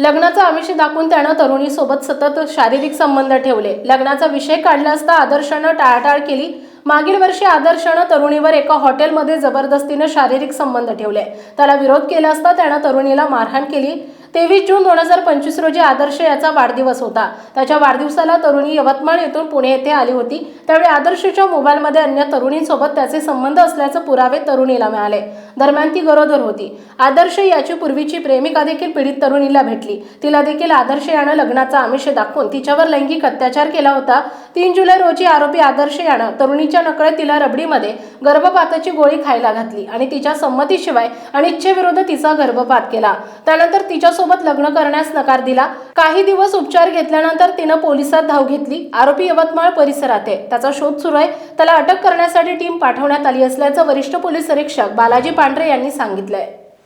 लग्नाचं आमिष दाखवून त्यानं तरुणीसोबत सतत शारीरिक संबंध ठेवले. लग्नाचा विषय काढला असता आदर्शनं टाळाटाळ केली. मागील वर्षी आदर्शनं तरुणीवर एका हॉटेलमध्ये जबरदस्तीनं शारीरिक संबंध ठेवले. त्याला विरोध केला असता त्यानं तरुणीला मारहाण केली. तेवीस जून दोन हजार पंचवीस रोजी आदर्श याचा वाढदिवस होता. त्याच्या वाढदिवसाला तरुणी यवतमाळ येथून पुणे येथे आली होती. त्यावेळी आदर्शच्या मोबाईलमध्ये अन्य तरुणींसोबत त्याचे संबंध असल्याचे पुरावे तरुणीला मिळाले. दरम्यान ती गरोदर होती. आदर्श याची पूर्वीची प्रेमिका देखील पीडित तरुणीला भेटली. तिला देखील आदर्श यानं लग्नाचा आमिष दाखवून तिच्यावर लैंगिक अत्याचार केला होता. तीन जुलै रोजी आरोपी आदर्श यानं तरुणीच्या नकळत तिला रबडीमध्ये गर्भपाताची गोळी खायला घातली आणि तिच्या संमतीशिवाय आणि इच्छेविरुद्ध तिचा गर्भपात केला. त्यानंतर तिच्या सोबत लग्न करण्यास नकार दिला. काही दिवस उपचार घेतल्यानंतर तिनं पोलिसात धाव घेतली. आरोपी यवतमाळ परिसरात आहे. त्याचा शोध सुरू आहे. त्याला अटक करण्यासाठी टीम पाठवण्यात आली असल्याचं वरिष्ठ पोलीस निरीक्षक बालाजी पांढरे यांनी सांगितलंय.